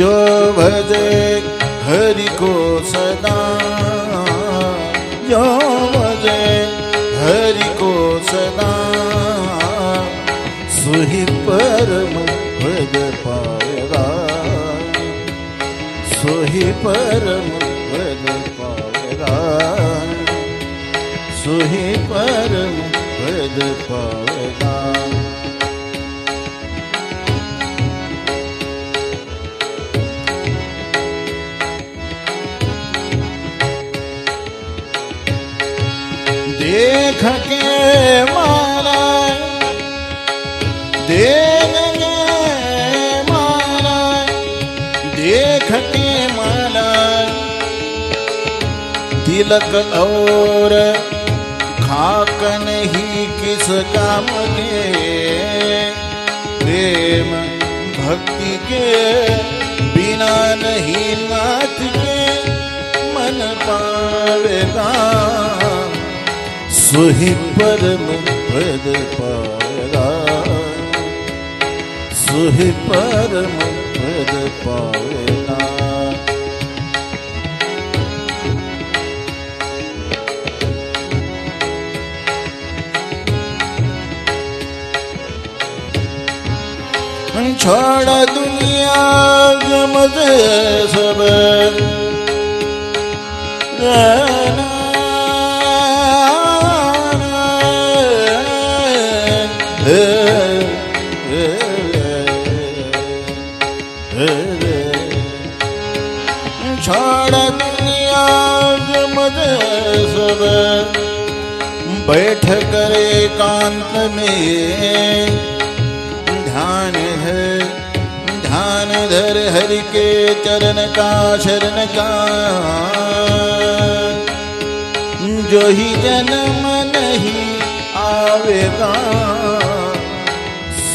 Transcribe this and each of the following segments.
जो भजे हरि को सदा। जो भजे हरि को सदा। सुहि परम पद पाएगा सुहि परम पद पाएगा सुहि परम पद पाएगा देख के मारा देख मारा। देख के मारा। तिलक और खाक नहीं किस काम के। प्रेम भक्ति के बिना नहीं नाथ के मन पावेगा सुहि परम पद पावेगा सुहि परम पद पावेगा छोड़ दुनिया गमज सब बैठ कर एकांत में ध्यान धर ध्यान धर हरि के चरण का शरण का जो ही जन्म नहीं आवेगा।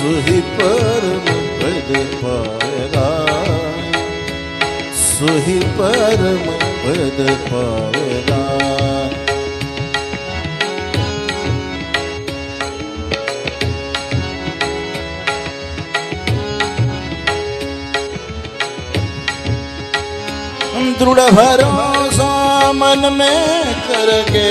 सुहि परम पद पाएगा। सुहि परम पद पाएगा। दृढ़ भरोसा मन में करके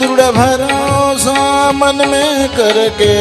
दृढ़ भरोसा मन में करके